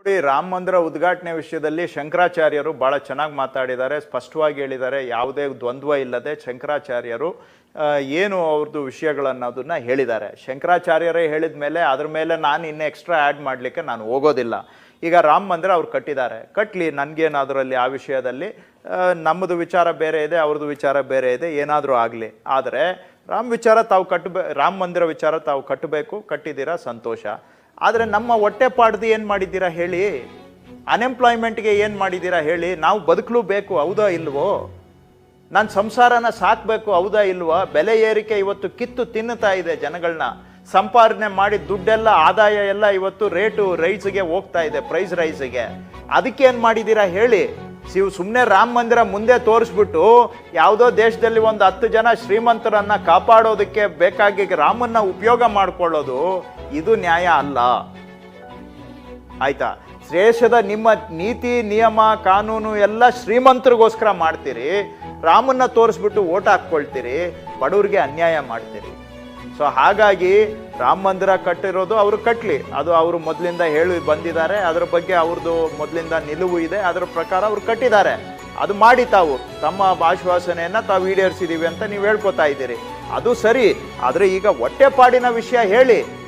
ನೋಡಿ, ರಾಮ ಮಂದಿರ ಉದ್ಘಾಟನೆ ವಿಷಯದಲ್ಲಿ ಶಂಕರಾಚಾರ್ಯರು ಬಹಳ ಚೆನ್ನಾಗಿ ಮಾತಾಡಿದ್ದಾರೆ, ಸ್ಪಷ್ಟವಾಗಿ ಹೇಳಿದ್ದಾರೆ, ಯಾವುದೇ ದ್ವಂದ್ವ ಇಲ್ಲದೆ ಶಂಕರಾಚಾರ್ಯರು ಏನು ಅವ್ರದ್ದು ವಿಷಯಗಳನ್ನೋದನ್ನ ಹೇಳಿದ್ದಾರೆ. ಶಂಕರಾಚಾರ್ಯರೇ ಹೇಳಿದ ಮೇಲೆ ಅದ್ರ ಮೇಲೆ ನಾನು ಇನ್ನು ಎಕ್ಸ್ಟ್ರಾ ಆ್ಯಡ್ ಮಾಡಲಿಕ್ಕೆ ನಾನು ಹೋಗೋದಿಲ್ಲ. ಈಗ ರಾಮ ಮಂದಿರ ಅವ್ರು ಕಟ್ಟಿದ್ದಾರೆ. ಕಟ್ಟಲಿ ನನಗೇನು ಅದರಲ್ಲಿ ಆ ವಿಷಯದಲ್ಲಿ ನಮ್ಮದು ವಿಚಾರ ಬೇರೆ ಇದೆ ಅವ್ರದ್ದು ವಿಚಾರ ಬೇರೆ ಇದೆ, ಏನಾದರೂ ಆಗಲಿ. ಆದರೆ, ರಾಮ ವಿಚಾರ ತಾವು ಕಟ್ಟಬೇ, ರಾಮ ಮಂದಿರ ವಿಚಾರ ತಾವು ಕಟ್ಟಬೇಕು, ಕಟ್ಟಿದ್ದೀರಾ, ಸಂತೋಷ. ಆದರೆ ನಮ್ಮ ಹೊಟ್ಟೆ ಪಾಡ್ದು ಏನು ಮಾಡಿದ್ದೀರಾ ಹೇಳಿ? ಅನ್ಎಂಪ್ಲಾಯ್ಮೆಂಟ್ಗೆ ಏನು ಮಾಡಿದ್ದೀರಾ ಹೇಳಿ? ನಾವು ಬದುಕಲು ಬೇಕು, ಹೌದಾ ಇಲ್ವೋ? ನಾನು ಸಂಸಾರನ ಸಾಕಬೇಕು, ಹೌದಾ ಇಲ್ವೋ? ಬೆಲೆ ಏರಿಕೆ ಇವತ್ತು ಕಿತ್ತು ತಿನ್ನುತ್ತಾ ಇದೆ ಜನಗಳನ್ನ ಸಂಪಾದನೆ ಮಾಡಿ ದುಡ್ಡೆಲ್ಲ, ಆದಾಯ ಎಲ್ಲ ಇವತ್ತು ರೇಟು ರೈಸ್ಗೆ ಹೋಗ್ತಾ ಇದೆ ಪ್ರೈಸ್ ರೈಸ್ಗೆ. ಅದಕ್ಕೆ ಏನು ಮಾಡಿದ್ದೀರಾ ಹೇಳಿ? ನೀವು ಸುಮ್ಮನೆ ರಾಮ ಮಂದಿರ ಮುಂದೆ ತೋರಿಸ್ಬಿಟ್ಟು ಯಾವುದೋ ದೇಶದಲ್ಲಿ ಒಂದು ಹತ್ತು ಜನ ಶ್ರೀಮಂತರನ್ನು ಕಾಪಾಡೋದಕ್ಕೆ ಬೇಕಾಗಿ ರಾಮನ್ನ ಉಪಯೋಗ ಮಾಡ್ಕೊಳ್ಳೋದು. ಇದು ನ್ಯಾಯ ಅಲ್ಲ. ಆಯ್ತಾ? ಶ್ರೇಷ್ಠದ ನಿಮ್ಮ ನೀತಿ, ನಿಯಮ, ಕಾನೂನು ಎಲ್ಲ ಶ್ರೀಮಂತರಿಗೋಸ್ಕರ ಮಾಡ್ತೀರಿ. ರಾಮನ್ನ ತೋರಿಸ್ಬಿಟ್ಟು ಓಟ್ ಹಾಕ್ಕೊಳ್ತೀರಿ. ಬಡವ್ರಿಗೆ ಅನ್ಯಾಯ ಮಾಡ್ತೀರಿ. ಸೊ ಹಾಗಾಗಿ ರಾಮ ಮಂದಿರ ಕಟ್ಟಿರೋದು ಅವರು ಕಟ್ಟಲಿ ಅದು ಅವರು ಮೊದಲಿಂದ ಹೇಳಿ ಬಂದಿದ್ದಾರೆ. ಅದ್ರ ಬಗ್ಗೆ ಅವ್ರದ್ದು ಮೊದಲಿಂದ ನಿಲುವು ಇದೆ. ಅದರ ಪ್ರಕಾರ ಅವ್ರು ಕಟ್ಟಿದ್ದಾರೆ. ಅದು ಮಾಡಿ ತಾವು. ತಮ್ಮ ಆಶ್ವಾಸನೆಯನ್ನ ತಾವು ಈಡೇರಿಸಿದ್ದೀವಿ ಅಂತ ನೀವು ಹೇಳ್ಕೊತಾ ಇದ್ದೀರಿ. ಅದು ಸರಿ. ಆದರೆ ಈಗ ಹೊಟ್ಟೆಪಾಡಿನ ವಿಷಯ ಹೇಳಿ.